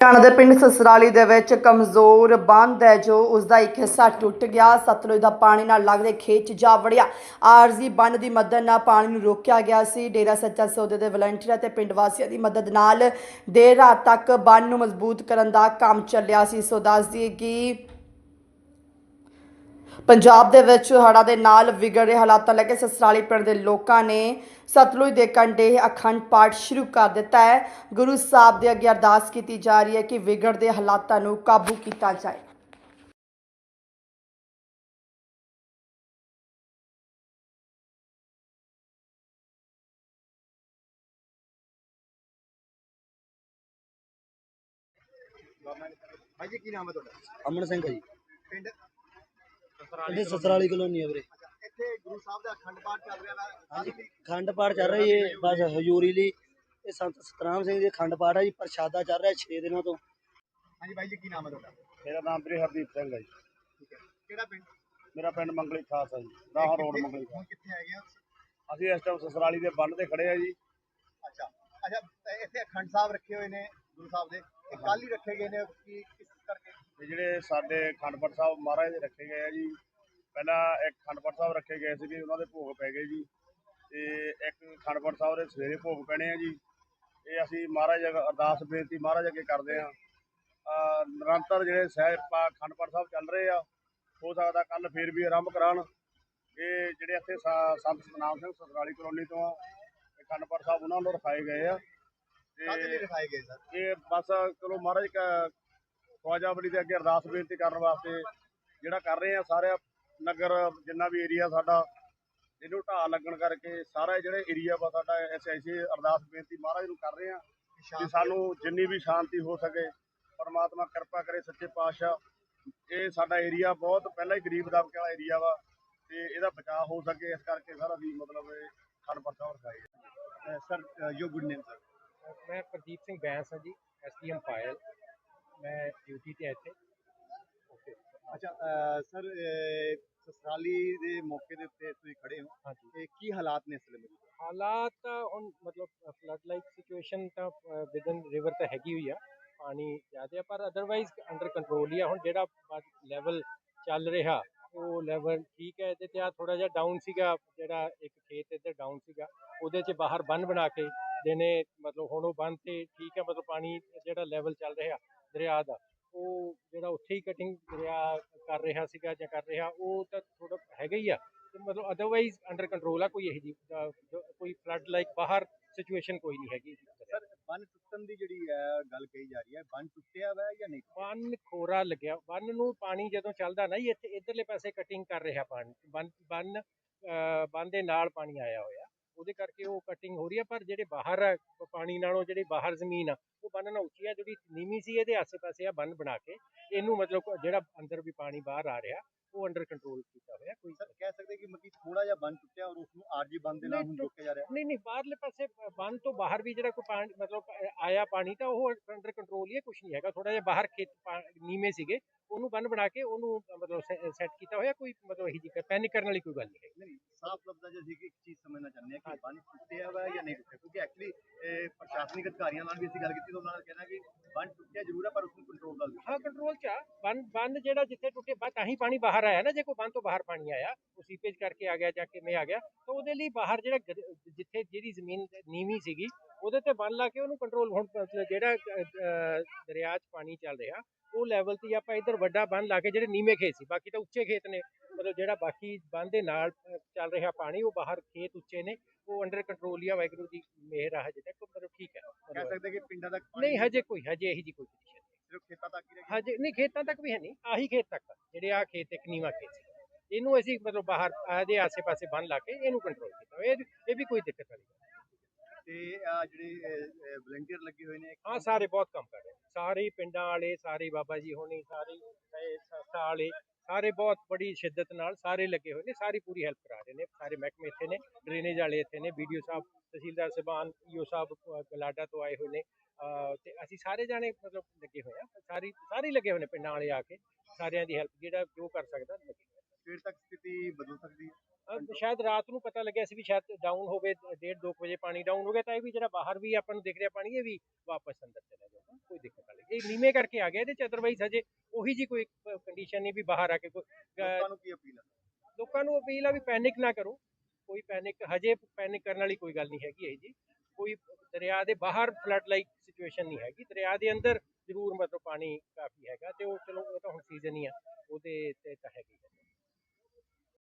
ਹਰਿਆਣਾ ਦੇ ਪਿੰਡ ਸਸਰਾਲੀ ਦੇ ਵਿੱਚ ਕਮਜ਼ੋਰ ਬੰਦ ਹੈ ਜੋ ਉਸ ਦਾ ਇੱਕ ਹਿੱਸਾ ਟੁੱਟ ਗਿਆ। ਸਤਲੁਜ ਦਾ ਪਾਣੀ ਨਾਲ ਲੱਗਦੇ ਖੇਤ 'ਚ ਜਾ ਵੜਿਆ। ਆਰਜ਼ੀ ਬੰਨ ਦੀ ਮਦਦ ਨਾਲ ਪਾਣੀ ਨੂੰ ਰੋਕਿਆ ਗਿਆ ਸੀ। ਡੇਰਾ ਸੱਚਾ ਸੌਦੇ ਦੇ ਵਲੰਟੀਅਰ ਅਤੇ ਪਿੰਡ ਵਾਸੀਆਂ ਦੀ ਮਦਦ ਨਾਲ ਦੇਰ ਰਾਤ ਤੱਕ ਬੰਨ ਨੂੰ ਮਜ਼ਬੂਤ ਕਰਨ ਦਾ ਕੰਮ ਚੱਲਿਆ ਸੀ। ਸੋ ਦੱਸ ਦਈਏ ਕਿ ਪੰਜਾਬ ਦੇ ਵਿੱਚ ਹੜ੍ਹਾਂ ਦੇ ਨਾਲ ਵਿਗੜ ਰਹੇ ਹਾਲਾਤਾਂ ਲੈ ਕੇ ਸਸਰਾਲੀ ਪਿੰਡ ਦੇ ਲੋਕਾਂ ਨੇ ਸਤਲੁਜ ਦੇ ਕੰਢੇ ਅਖੰਡ ਪਾਠ ਸ਼ੁਰੂ ਕਰ ਦਿੱਤਾ ਹੈ। ਗੁਰੂ ਸਾਹਿਬ ਦੇ ਅੱਗੇ ਅਰਦਾਸ ਕੀਤੀ ਜਾ ਰਹੀ ਹੈ ਕਿ ਵਿਗੜਦੇ ਹਾਲਾਤਾਂ ਨੂੰ ਕਾਬੂ ਕੀਤਾ ਜਾਏ। ਭਾਈ ਜੀ ਕੀ ਨਾਮ ਹੈ ਤੁਹਾਡਾ? ਅਮਨ ਸਿੰਘ ਹੈ ਜੀ। ਪਿੰਡ ਇਹਦੇ ਸਸਰਾਲੀ ਕਲੋਨੀ ਆ ਵੀਰੇ। ਇੱਥੇ ਗੁਰੂ ਸਾਹਿਬ ਦਾ ਅਖੰਡ ਪਾਠ ਚੱਲ ਰਿਹਾ ਹੈ। ਹਾਂਜੀ ਖੰਡ ਪਾਠ ਚੱਲ ਰਹੀ ਹੈ ਬਸ ਹਜ਼ੂਰੀ ਲਈ। ਇਹ ਸੰਤ ਸਤਨਾਮ ਸਿੰਘ ਜੀ ਖੰਡ ਪਾਠ ਹੈ ਜੀ ਪ੍ਰਸ਼ਾਦਾ ਚੱਲ ਰਿਹਾ 6 ਦਿਨਾਂ ਤੋਂ। ਹਾਂਜੀ ਭਾਈ ਜੀ ਕੀ ਨਾਮ ਹੈ ਤੁਹਾਡਾ? ਮੇਰਾ ਨਾਮ ਵੀਰੇ ਹਰਦੀਪ ਸਿੰਘ ਹੈ ਜੀ। ਠੀਕ ਹੈ। ਕਿਹੜਾ ਪਿੰਡ? ਮੇਰਾ ਪਿੰਡ ਮੰਗਲੀ ਖਾਸ ਹੈ ਜੀ ਰਾਹ ਰੋਡ ਮੰਗਲੀ ਖਾਸ। ਹੁਣ ਕਿੱਥੇ ਹੈਗੇ ਆ ਅਸੀਂ ਇਸ ਟਾਈਮ ਸਸਰਾਲੀ ਦੇ ਬੰਨ ਤੇ ਖੜੇ ਆ ਜੀ। ਅੱਛਾ ਅੱਛਾ ਇੱਥੇ ਅਖੰਡ ਸਾਹਿਬ ਰੱਖੇ ਹੋਏ ਨੇ ਗੁਰੂ ਸਾਹਿਬ ਦੇ। ਇਹ ਕੱਲ ਹੀ ਰੱਖੇ ਗਏ ਨੇ ਕੀ ਕਿਸ ਕਰਕੇ? ਤੇ ਜਿਹੜੇ ਸਾਡੇ ਖੰਡਪੜ ਸਾਹਿਬ ਮਹਾਰਾਜ ਦੇ ਰੱਖੇ ਗਏ ਆ ਜੀ ਪਹਿਲਾਂ ਇੱਕ ਖੰਡਪੜ ਸਾਹਿਬ ਰੱਖੇ ਗਏ ਸੀਗੇ ਉਹਨਾਂ ਦੇ ਭੋਗ ਪੈ ਗਏ ਜੀ। ਤੇ ਇੱਕ ਖੰਡਪੜ ਸਾਹਿਬ ਦੇ ਸਵੇਰੇ ਭੋਗ ਪੈਣੇ ਆ ਜੀ। ਇਹ ਅਸੀਂ ਮਹਾਰਾਜ ਅਰਦਾਸ ਬੇਨਤੀ ਮਹਾਰਾਜ ਅੱਗੇ ਕਰਦੇ ਆ। ਨਿਰੰਤਰ ਜਿਹੜੇ ਸਹਿਬ ਪਾ- ਖੰਡਪੜ ਸਾਹਿਬ ਚੱਲ ਰਹੇ ਆ ਹੋ ਸਕਦਾ ਕੱਲ ਫੇਰ ਵੀ ਆਰੰਭ ਕਰਾਉਣ। ਇਹ ਜਿਹੜੇ ਇੱਥੇ ਸੰਤ ਸਤਨਾਮ ਸਿੰਘ ਸਸਰਾਲੀ ਕਲੋਨੀ ਤੋਂ ਆ ਖੰਡਪੜ ਸਾਹਿਬ ਉਹਨਾਂ ਨੂੰ ਰਖਾਏ ਗਏ ਆ। ਤੇ ਰਖਾਏ ਗਏ ਸਰ? ਇਹ ਬਸ ਚਲੋ ਮਹਾਰਾਜ ਕ- ਖਵਾਜਾ ਬਲੀ ਦੇ ਅੱਗੇ ਅਰਦਾਸ ਬੇਨਤੀ ਕਰਨ ਵਾਸਤੇ ਜਿਹੜਾ ਕਰ ਰਹੇ ਆ ਸਾਰੇ ਨਗਰ ਜਿੰਨਾ ਵੀ ਏਰੀਆ ਸਾਡਾ ਇਹਨੂੰ ਢਾਹ ਲੱਗਣ ਕਰਕੇ ਸਾਰਾ ਜਿਹੜੇ ਏਰੀਆ ਵਾ ਸਾਡਾ ਐਸੇ ਐਸੇ ਅਰਦਾਸ ਬੇਨਤੀ ਮਹਾਰਾਜ ਨੂੰ ਕਰ ਰਹੇ ਆ ਕਿ ਸਾਨੂੰ ਜਿੰਨੀ ਵੀ ਸ਼ਾਂਤੀ ਹੋ ਸਕੇ ਪਰਮਾਤਮਾ ਕਿਰਪਾ ਕਰੇ ਸੱਚੇ ਪਾਤਸ਼ਾਹ। ਇਹ ਸਾਡਾ ਏਰੀਆ ਬਹੁਤ ਪਹਿਲਾਂ ਹੀ ਗਰੀਬ ਦਬਕੇ ਵਾਲਾ ਏਰੀਆ ਵਾ ਤੇ ਇਹਦਾ ਬਚਾਅ ਹੋ ਸਕੇ ਇਸ ਕਰਕੇ ਸਾਰਾ ਵੀ ਮਤਲਬ ਖੰਡ ਪਰਚਾ ਰਖਾਏ sir your good name sir. ਮੈਂ ਪ੍ਰਦੀਪ ਸਿੰਘ ਬੈਂਸ ਹਾਂ ਜੀ ਐਸਡੀਐਮ ਫਾਇਲ। ਮੈਂ ਡਿਊਟੀ ਤੇ ਇੱਥੇ। ਓਕੇ ਅੱਛਾ ਸਰ ਸਸਰਾਲੀ ਦੇ ਮੌਕੇ ਦੇ ਉੱਤੇ ਤੁਸੀਂ ਖੜੇ ਹੋ। ਹਾਂਜੀ। ਇਹ ਕੀ ਹਾਲਾਤ ਨੇ ਇਸ ਵੇਲੇ ਹਾਲਾਤ ਤਾਂ ਹੁਣ ਮਤਲਬ ਫਲੱਡ ਲਾਈਕ ਸਿਚੁਏਸ਼ਨ ਤਾਂ ਵਿਦਨ ਰਿਵਰ ਤਾਂ ਹੈਗੀ ਹੋਈ ਆ। ਪਾਣੀ ਜ਼ਿਆਦਾ ਆ, ਪਰ ਅਦਰਵਾਈਜ਼ ਅੰਡਰ ਕੰਟਰੋਲ ਹੀ ਆ। ਹੁਣ ਜਿਹੜਾ ਲੈਵਲ ਚੱਲ ਰਿਹਾ ਉਹ ਲੈਵਲ ਠੀਕ ਹੈ। ਇਹਦੇ ਤੇ ਆ ਥੋੜਾ ਜਿਹਾ ਡਾਊਨ ਸੀਗਾ ਜਿਹੜਾ ਇੱਕ ਖੇਤ ਇੱਧਰ ਡਾਊਨ ਸੀਗਾ। ਉਹਦੇ 'ਚ ਬਾਹਰ ਬੰਨ ਬਣਾ ਕੇ ਦੇਨੇ ਮਤਲਬ ਹੁਣ ਉਹ ਬੰਨ ਤੇ ਠੀਕ ਹੈ ਮਤਲਬ ਪਾਣੀ ਜਿਹੜਾ ਲੈਵਲ ਚੱਲ ਰਿਹਾ। ਦਰਿਆ ਦਾ ਉਹ ਜਿਹੜਾ ਉੱਥੇ ਹੀ ਕਟਿੰਗ ਦਰਿਆ ਕਰ ਰਿਹਾ ਸੀਗਾ ਜਾਂ ਕਰ ਰਿਹਾ ਉਹ ਤਾਂ ਥੋੜਾ ਹੈਗਾ ਹੀ ਆ। ਮਤਲਬ ਅਦਰਵਾਈਜ਼ ਅੰਡਰ ਕੰਟਰੋਲ ਆ ਕੋਈ ਇਹੋ ਜੀ ਕੋਈ ਫਲੱਡ ਲਾਈਕ ਬਾਹਰ ਸਿਚੁਏਸ਼ਨ ਕੋਈ ਨਹੀਂ ਹੈਗੀ ਸਰ ਬੰਨ ਟੁੱਟਣ ਦੀ ਜਿਹੜੀ ਹੈ ਗੱਲ ਕਹੀ ਜਾ ਰਹੀ ਹੈ ਬੰਨ ਟੁੱਟਿਆ ਵਾ ਜਾਂ ਨਹੀਂ ਬੰਨ ਖੋਰਾ ਲੱਗਿਆ ਬੰਨ ਨੂੰ ਪਾਣੀ ਜਦੋਂ ਚੱਲਦਾ ਨਾ ਇੱਥੇ ਇਧਰਲੇ ਪਾਸੇ ਕਟਿੰਗ ਕਰ ਰਿਹਾ ਪਾਣੀ ਬੰਨ ਬੰਨ ਬੰਨ ਦੇ ਨਾਲ ਪਾਣੀ ਆਇਆ ਹੋਇਆ। ਉਹਦੇ ਕਰਕੇ ਉਹ ਕਟਿੰਗ ਹੋ ਰਹੀ ਹੈ ਪਰ ਜਿਹੜੇ ਬਾਹਰ ਆ, ਪਾਣੀ ਨਾਲੋਂ ਜਿਹੜੀ ਬਾਹਰ ਜ਼ਮੀਨ ਆ ਉਹ ਬੰਨ ਨਾਲ ਉੱਚੀ ਆ ਜਿਹੜੀ ਨੀਵੀਂ ਸੀ ਇਹਦੇ ਆਸੇ-ਪਾਸੇ ਆ ਬੰਨ ਬਣਾ ਕੇ ਇਹਨੂੰ ਮਤਲਬ ਜਿਹੜਾ ਅੰਦਰ ਵੀ ਪਾਣੀ ਬਾਹਰ ਆ ਰਿਹਾ ਉਹ ਅੰਡਰ ਕੰਟਰੋਲ ਕੀਤਾ ਹੋਇਆ ਕੋਈ ਸਰ ਕਹਿ ਸਕਦੇ ਕਿ ਮੱਕੀ ਥੋੜਾ ਜਿਹਾ ਬੰਨ ਟੁੱਟਿਆ ਔਰ ਉਸ ਨੂੰ ਆਰਜੀ ਬੰਨ ਦੇ ਨਾਲ ਹੁਣ ਰੋਕਿਆ ਜਾ ਰਿਹਾ। ਨਹੀਂ ਨਹੀਂ ਬਾਹਰਲੇ ਪਾਸੇ ਬੰਨ ਤੋਂ ਬਾਹਰ ਵੀ ਜਿਹੜਾ ਕੋਈ ਪਾਣੀ ਮਤਲਬ ਆਇਆ ਪਾਣੀ ਤਾਂ ਉਹ ਅੰਡਰ ਕੰਟਰੋਲ ਹੀ ਹੈ ਕੁਝ ਨਹੀਂ ਹੈਗਾ ਥੋੜਾ ਜਿਹਾ ਬਾਹਰ ਖੇਤ ਨੀਵੇਂ ਸੀਗੇ ਉਹਨੂੰ ਬੰਨ ਬਣਾ ਕੇ ਉਹਨੂੰ ਮਤਲਬ ਸੈੱਟ ਕੀਤਾ ਹੋਇਆ ਕੋਈ ਮਤਲਬ ਇਹੀ ਜੀ ਪੈਨਿਕ ਕਰਨ ਵਾਲੀ ਕੋਈ ਗੱਲ ਨਹੀਂ ਹੈ ਸਾਫ਼ ਲਫ਼ਜ਼ਾਂ 'ਚ ਅਸੀਂ ਇੱਕ ਚੀਜ਼ ਸਮਝਣਾ ਚਾਹੁੰਦੇ ਹਾਂ ਕਿ ਬੰਨ ਟੁੱਟਿਆ ਵਾ ਜਾਂ ਨਹੀਂ ਟੁੱਟਿਆ ਕਿਉਂਕਿ ਐਕਚੁਅਲੀ ਪ੍ਰਸ਼ਾਸਨਿਕ ਅਧਿਕਾਰੀਆਂ ਨਾਲ ਵੀ ਅਸੀਂ ਗੱਲ ਕੀਤੀ ਤਾਂ ਉਹਨਾਂ ਨੇ ਕਹਿਣਾ ਕਿ ਬੰਨ ਟੁੱਟਿਆ ਜ਼ਰੂਰ ਹੈ ਪਰ ਉਸ ਨੂੰ ਕੰਟਰੋਲ ਨਾਲ ਹਾਂ ਕੰਟਰੋਲ ਚ ਆ। ਬੰਨ ਬੰਨ ਜਿਹੜਾ ਜਿੱਥੇ ਟੁੱਟੇ ਬਾ ਤਾਂ ਹੀ ਪਾਣੀ ਬਾਹਰ ਆਇਆ ਨਾ, ਜੇ ਕੋਈ ਬੰਨ ਤੋਂ ਬਾਹਰ ਪਾਣੀ ਆਇਆ, ਉਹ ਸੀਪੇਜ ਕਰਕੇ ਆ ਗਿਆ ਜਾਂ ਕਿਵੇਂ ਆ ਗਿਆ, ਤਾਂ ਉਹਦੇ ਲਈ ਬਾਹਰ ਜਿਹੜਾ ਜਿੱਥੇ ਜਿਹੜੀ ਜ਼ਮੀਨ ਨੀਵੀਂ ਸੀਗੀ, ਉਹਦੇ ਤੇ ਬੰਨ ਲਾ ਕੇ ਉਹਨੂੰ ਕੰਟਰੋਲ ਹੁਣ ਜਿਹੜਾ ਦਰਿਆ 'ਚ ਪਾਣੀ ਚੱਲ ਰਿਹਾ, ਉਹ ਲੈਵਲ ਤੇ ਆਪਾਂ ਇੱਧਰ ਵੱਡਾ ਬੰਨ ਲਾ ਕੇ ਜਿਹੜੇ ਨੀਵੇਂ ਖੇਤ ਸੀ, ਬਾਕੀ ਤਾਂ ਉੱਚੇ ਖੇਤ ਨੇ, ਮਤਲਬ ਜਿਹੜਾ ਬਾਕੀ ਬੰਨ ਦੇ ਨਾਲ ਚੱਲ ਰਿਹਾ ਪਾਣੀ, ਉਹ ਬਾਹਰ ਖੇਤ ਉੱਚੇ ਨੇ, ਉਹ ਅੰਡਰ ਕੰਟਰੋਲ ਹੀ ਆ, ਵਾਹਿਗੁਰੂ ਦੀ ਮਿਹਰ ਆ ਹਜੇ ਤੱਕ। ਕਹਿ ਮਤਲਬ ਸਕਦੇ ਕਿ ਪਿੰਡਾਂ ਤੱਕ ਪਾਣੀ ਨਹੀਂ ਹਜੇ ਕੋਈ ਹਜੇ ਇਹੀ ਜੀ ਕੋਈ condition ਨਹੀਂ ਸਿਰਫ ਖੇਤਾਂ ਤੱਕ ਹੀ ਰਹਿ ਗਿਆ ਹਜੇ ਨਹੀਂ ਖੇਤਾਂ ਤੱਕ ਵੀ ਹੈ ਨਹੀਂ ਆਹੀ ਖੇਤ ਤੱਕ ਜਿਹੜੇ ਆ ਖੇਤ ਇੱਕ ਨੀਵਾਂ ਖੇਤ ਸੀ। ਇਹਨੂੰ ਅਸੀਂ ਮਤਲਬ ਬਾਹਰ ਆਦੇ ਆਸੇ-ਪਾਸੇ ਬੰਨ ਲਾ ਕੇ ਇਹਨੂੰ ਕੰਟਰੋਲ ਕੀਤਾ। ਇਹ ਇਹ ਵੀ ਕੋਈ ਦਿੱਕਤ ਨਹੀਂ। ਤੇ ਆ ਜਿਹੜੇ ਵਲੰਟੀਅਰ ਲੱਗੇ ਹੋਏ ਨੇ ਹਾਂ ਸਾਰੇ ਬਹੁਤ ਕੰਮ ਕਰ ਰਹੇ। ਸਾਰੇ ਪਿੰਡਾਂ ਵਾਲੇ ਸਾਰੇ ਬਾਬਾ ਜੀ ਹੋਣੀ ਸਾਰੇ ਸੰਸਥਾ ਵਾਲੇ ਸਾਰੇ ਬਹੁਤ ਬੜੀ ਸ਼ਿੱਦਤ ਨਾਲ ਸਾਰੇ ਲੱਗੇ ਹੋਏ ਨੇ ਸਾਰੀ ਪੂਰੀ ਹੈਲਪ ਕਰਾ ਰਹੇ ਨੇ ਸਾਰੇ ਮਹਿਕਮੇ ਇੱਥੇ ਨੇ ਡਰੇਨੇਜ ਵਾਲੇ ਇੱਥੇ ਨੇ ਵੀਡੀਓ ਸਾਹਿਬ ਤਹਿਸੀਲਦਾਰ ਸਬਾਨ ਈਓ ਸਾਹਿਬ ਅ, ਗਲਾਡਾ ਤੋਂ ਆਏ ਹੋਏ ਨੇ ਤੇ ਅਸੀਂ ਸਾਰੇ ਜਾਣੇ ਮਤਲਬ ਲੱਗੇ ਹੋਏ ਆ ਸਾਰੀ ਸਾਰੇ ਲੱਗੇ ਹੋਏ ਨੇ ਪਿੰਡਾਂ ਵਾਲੇ ਆ ਕੇ ਸਾਰਿਆਂ ਦੀ ਹੈਲਪ ਜਿਹੜਾ ਜੋ ਕਰ ਸਕਦਾ ਲੱਗੇ। ਸਵੇਰ ਤੱਕ ਸਥਿਤੀ ਬਦਲ ਸਕਦੀ ਹੈ ਸ਼ਾਇਦ ਰਾਤ ਨੂੰ ਪਤਾ ਲੱਗਿਆ ਸੀ ਵੀ ਸ਼ਾਇਦ ਡਾਊਨ ਹੋਵੇ ਡੇਢ ਦੋ ਕੁ ਵਜੇ ਪਾਣੀ ਡਾਊਨ ਹੋ ਗਿਆ ਤਾਂ ਇਹ ਵੀ ਜਿਹੜਾ ਬਾਹਰ ਵੀ ਆਪਾਂ ਨੂੰ ਦਿਖ ਰਿਹਾ ਪਾਣੀ ਇਹ ਵੀ ਵਾਪਸ ਅੰਦਰ ਚਲਾ ਜਾਊਗਾ ਕੋਈ ਦਿੱਕਤ ਇਹ ਨੀਵੇਂ ਕਰਕੇ ਆ ਗਿਆ ਇਹਦੇ ਚ ਅਦਰਵਾਈਜ਼ ਹਜੇ ਉਹੀ ਜੀ ਕੋਈ ਕੰਡੀਸ਼ਨ ਨਹੀਂ ਵੀ ਬਾਹਰ ਆ ਕੇ ਕੋਈ ਲੋਕਾਂ ਨੂੰ ਕੀ ਅਪੀਲ ਹੈ ਲੋਕਾਂ ਨੂੰ ਅਪੀਲ ਆ ਵੀ ਪੈਨਿਕ ਨਾ ਕਰੋ। ਕੋਈ ਪੈਨਿਕ ਹਜੇ ਪੈਨਿਕ ਕਰਨ ਵਾਲੀ ਕੋਈ ਗੱਲ ਨਹੀਂ ਹੈਗੀ ਇਹ ਜੀ। ਕੋਈ ਦਰਿਆ ਦੇ ਬਾਹਰ ਫਲੱਡ ਲਾਈਕ ਸਿਚੁਏਸ਼ਨ ਨਹੀਂ ਹੈਗੀ। ਦਰਿਆ ਦੇ ਅੰਦਰ ਜ਼ਰੂਰ ਮਤਲਬ ਪਾਣੀ ਕਾਫੀ ਹੈਗਾ ਤੇ ਉਹ ਚਲੋ ਉਹ ਤਾਂ ਹੁਣ ਸੀਜ਼ਨ ਹੀ ਆ। ਉਹਦੇ ਤੇ ਤਾਂ ਹੈਗੀ